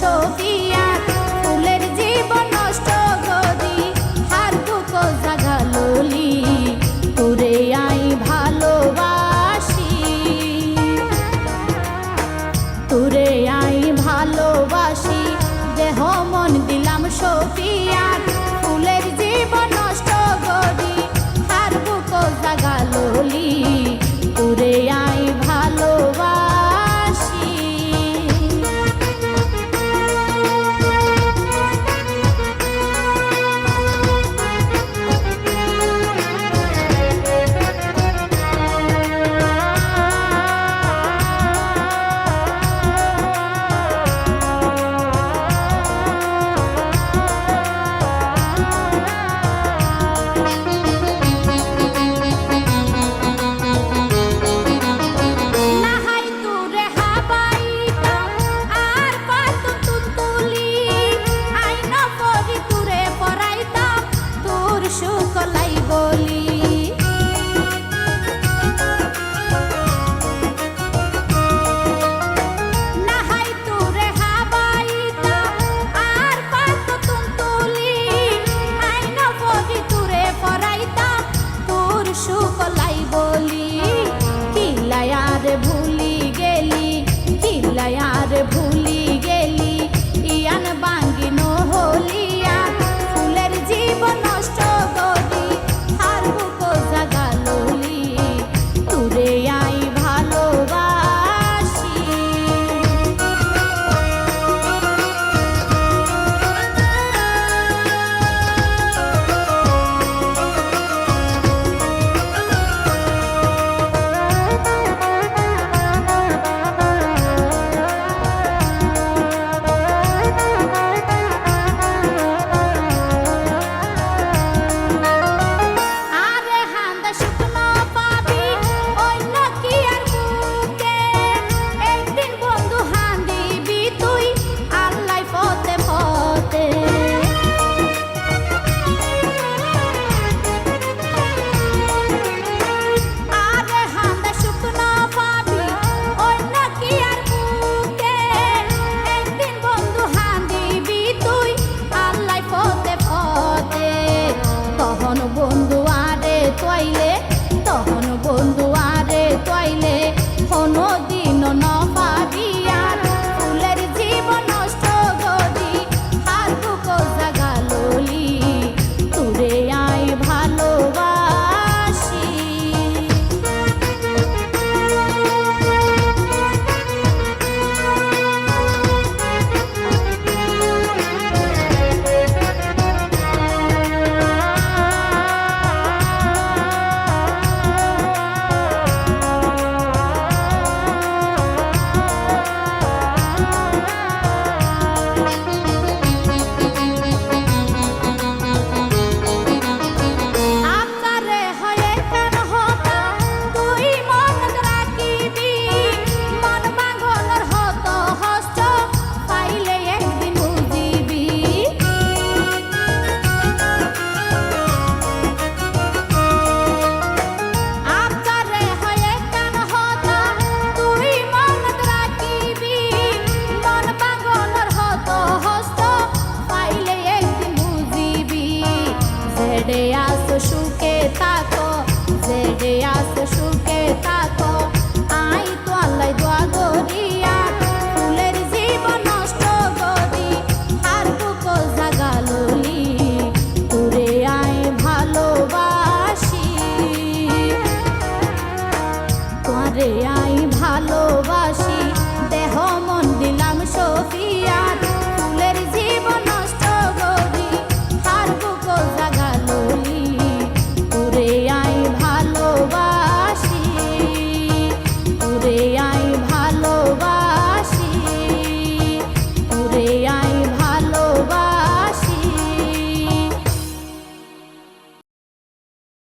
সকিয়া, ফুলের জীবন নষ্ট গদি হার বুক জাগা ললি তোরে আই ভালোবাসি। তোরে আই ভালোবাসি, দেহ মন দিলাম সকিয়া রে